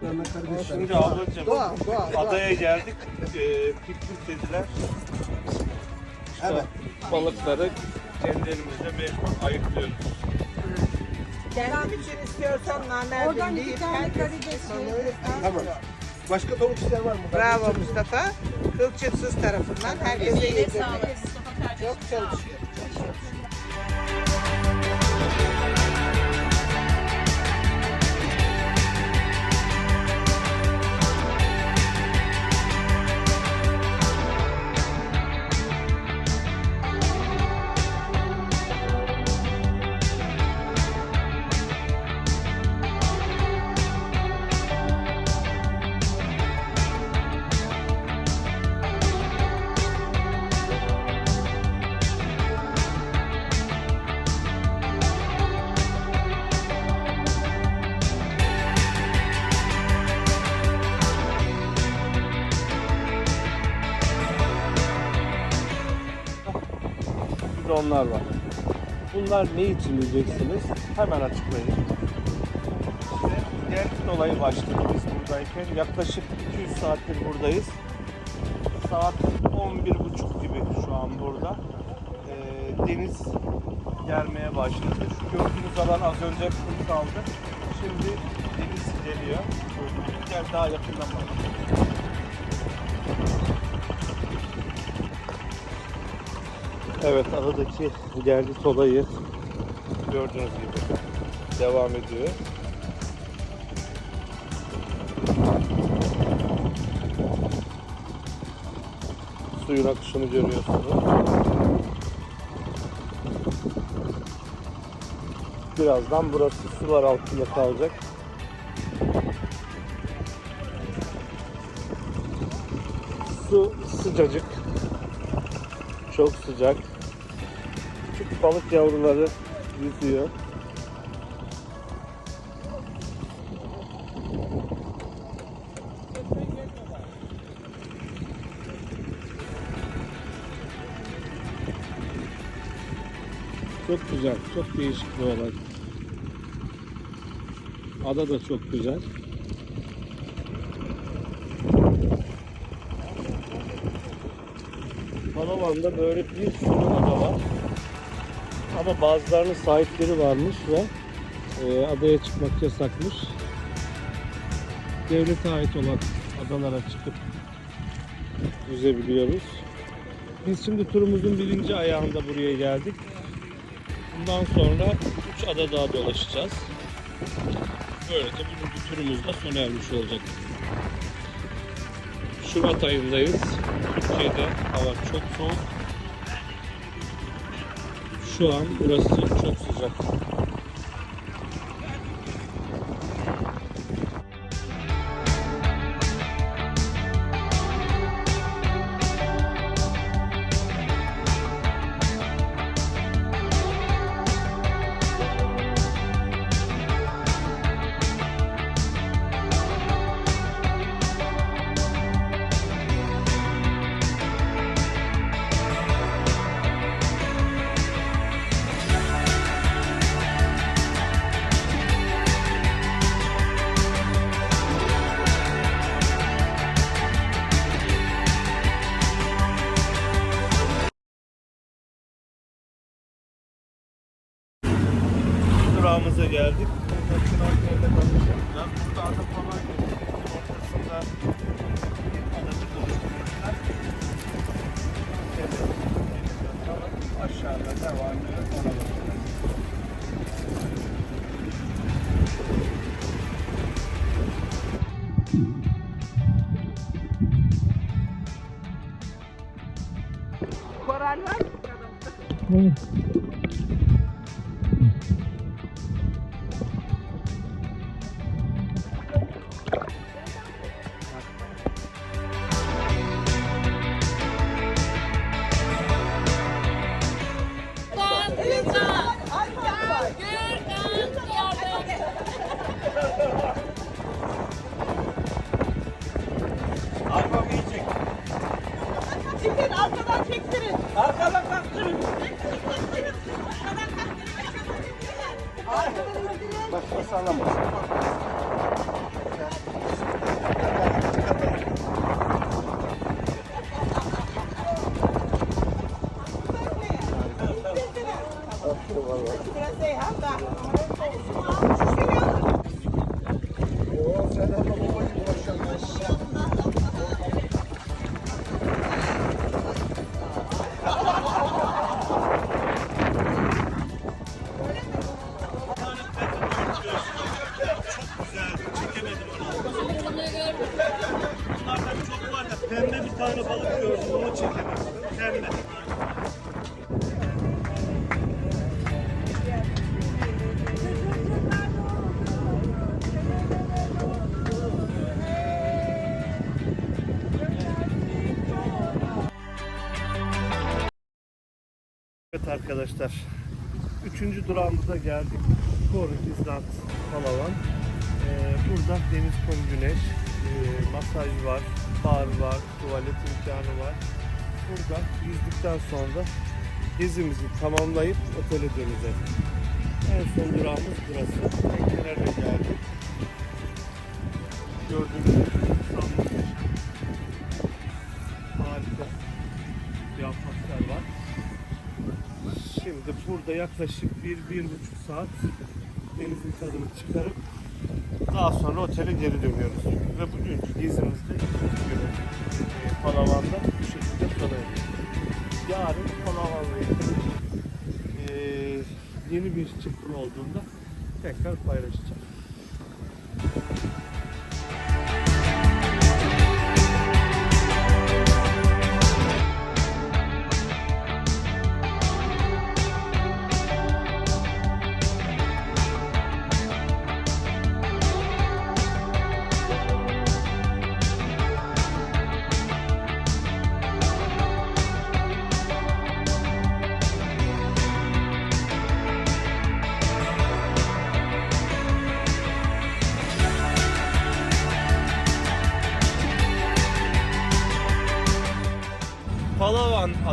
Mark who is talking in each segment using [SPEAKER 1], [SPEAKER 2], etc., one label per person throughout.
[SPEAKER 1] Karadenizli olarak
[SPEAKER 2] Şimdi ablacığım
[SPEAKER 3] Doğa, doğa, doğa.
[SPEAKER 2] adaya geldik. Ee, piknik dediler.
[SPEAKER 3] Evet.
[SPEAKER 2] Balıkları kendi elimizde mecbur ayıklıyoruz.
[SPEAKER 1] Kendim için istiyorsan namerdim deyip herkes
[SPEAKER 3] Tamam. Başka tavuk isteyen var mı?
[SPEAKER 1] Bravo Mustafa. Kılçıksız tarafından herkese yedirmek. Çok çalışıyor.
[SPEAKER 2] De var. Bunlar ne için diyeceksiniz? Hemen açıklayayım. Gel dolayı başladı biz buradayken. Yaklaşık 200 saattir buradayız. Saat 11.30 gibi şu an burada. Ee, deniz gelmeye başladı. Şu gördüğünüz alan az önce kumsaldı. Şimdi deniz geliyor. Gel daha yakından bakalım. Evet adadaki yerli olayı gördüğünüz gibi devam ediyor. Suyun akışını görüyorsunuz. Birazdan burası sular altında kalacak. Su sıcacık. Çok sıcak. Balık yavruları yüzüyor. Çok güzel, çok değişik bir olay. Ada da çok güzel. Palawan'da böyle bir sürü ada var. Ama bazılarının sahipleri varmış ve e, adaya çıkmak yasakmış. Devlete ait olan adalara çıkıp yüzebiliyoruz. Biz şimdi turumuzun birinci ayağında buraya geldik. Bundan sonra 3 ada daha dolaşacağız. Böylece bugünkü turumuz da sona ermiş olacak. Şubat ayındayız. Türkiye'de hava çok soğuk. Şu an burası çok sıcak. Durağımıza geldik. Burada Çınar Köyü'nde kalacağız. Burada ada falan görüyoruz. Ortasında. Evet. Aşağıda devam ediyor. Ona bakıyoruz.
[SPEAKER 1] Arkadan
[SPEAKER 2] kaptırın. Bak nasıl anlamaz. Vallahi. Evet arkadaşlar. Üçüncü durağımıza geldik. Koru İzdat Palavan. Ee, burada deniz, kum, güneş, ee, masaj var, bar var, tuvalet imkanı var. Burada yüzdükten sonra gezimizi tamamlayıp otele döneceğiz. En son durağımız burası. Teknelerle geldik. Gördüğünüz gibi burada yaklaşık bir, bir buçuk saat denizin tadını çıkarıp daha sonra otele geri dönüyoruz. Ve bugünkü gezimizde ikinci e, Palavan'da bu şekilde eriyor. Yarın Palavan'la ilgili e, yeni bir çıktı olduğunda tekrar paylaşacağım.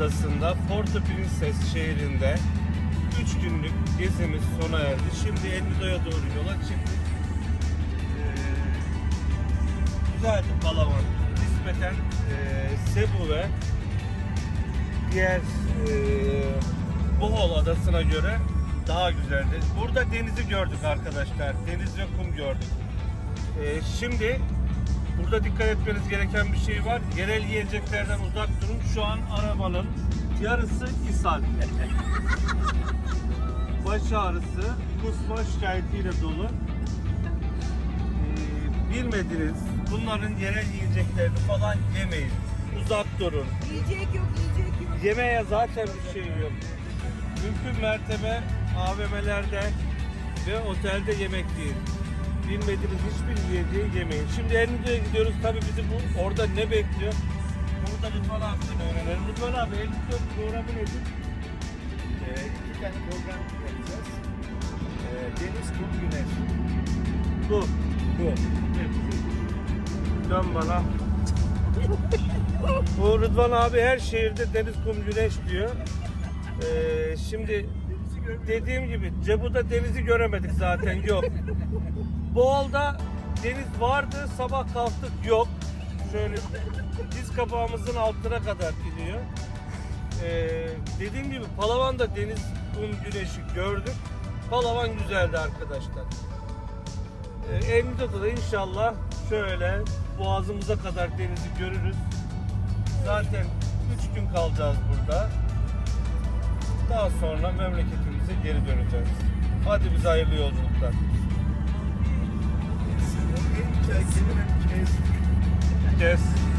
[SPEAKER 2] Adasında Porto Princess şehrinde 3 günlük gezimiz sona erdi. Şimdi Ennido'ya doğru yola çıktık. Ee, güzeldi Palawan. Nispeten e, Cebu ve diğer e, Bohol adasına göre daha güzeldi. Burada denizi gördük arkadaşlar. Deniz ve kum gördük. Ee, şimdi burada dikkat etmeniz gereken bir şey var. Yerel yiyeceklerden uzak durun. Şu an arabanın yarısı ishal. Baş ağrısı, kusma şikayetiyle dolu. Ee, bilmediniz bunların yerel yiyeceklerini falan yemeyin. Uzak durun.
[SPEAKER 1] Yiyecek yok, yiyecek yok.
[SPEAKER 2] Yemeğe zaten bir şey yok. Mümkün mertebe AVM'lerde ve otelde yemek yiyin. Bilmediğiniz hiçbir yiyeceği yemeyin. Şimdi Elmido'ya gidiyoruz. Tabii bizi bu orada ne bekliyor? Bunu da Rıdvan abiden öğrenelim. Rıdvan abi Elmido programı nedir?
[SPEAKER 3] Ee, iki tane program yapacağız. Ee, deniz, kum, güneş.
[SPEAKER 2] Bu.
[SPEAKER 3] Bu.
[SPEAKER 2] Dön bana. Bu Rıdvan abi her şehirde deniz, kum, güneş diyor. Ee, şimdi dediğim gibi Cebu'da denizi göremedik zaten yok. Boğal'da deniz vardı sabah kalktık yok. Şöyle diz kapağımızın altına kadar gidiyor. Ee, dediğim gibi Palavan'da deniz, kum, güneşi gördük. Palavan güzeldi arkadaşlar. Ee, Endo'da da inşallah şöyle boğazımıza kadar denizi görürüz. Zaten 3 gün kalacağız burada. Daha sonra memleketimize geri döneceğiz. Hadi bize hayırlı yolculuklar.
[SPEAKER 3] En güzel kelime kes.
[SPEAKER 2] Kes.